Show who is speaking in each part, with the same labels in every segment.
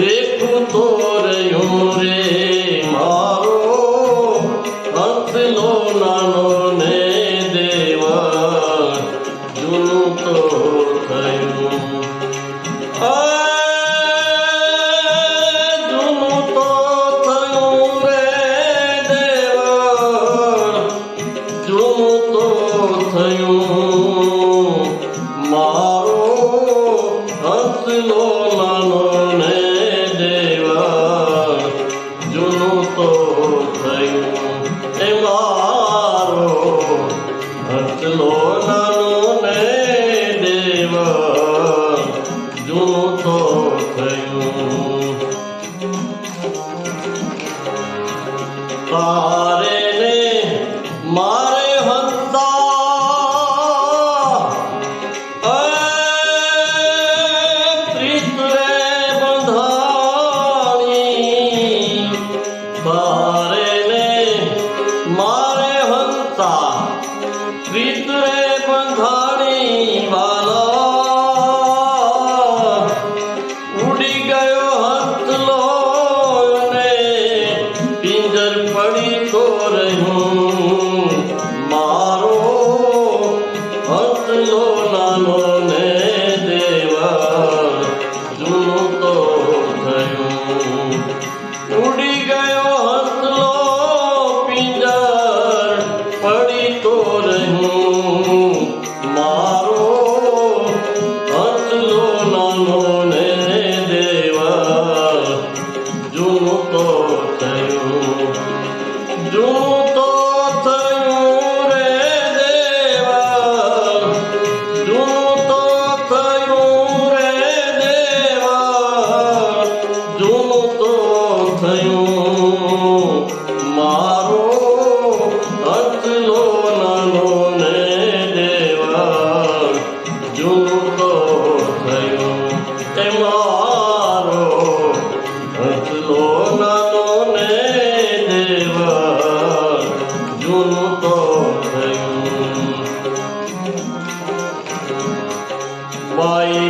Speaker 1: રેઠું થોરયું રે. તારે ને મારે હતા. પ્રીત રે બંધાણી. તારે ને મારે હતા. પ્રીત شکر ہوں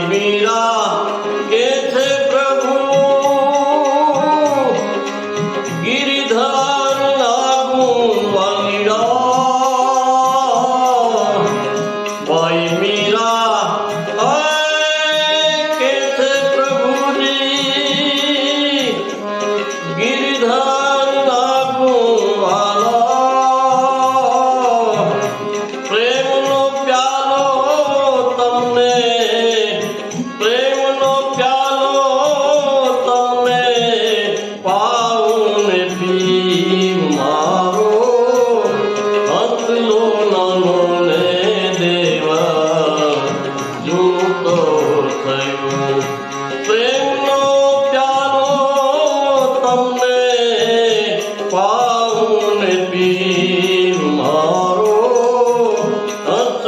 Speaker 1: Mira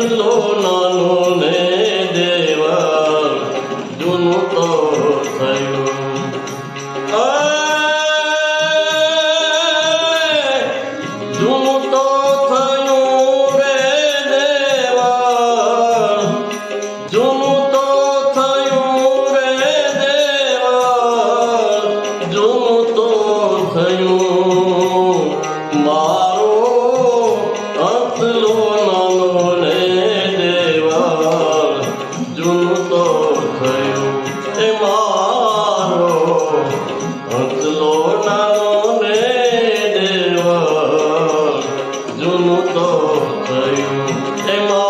Speaker 1: no, no. Fatima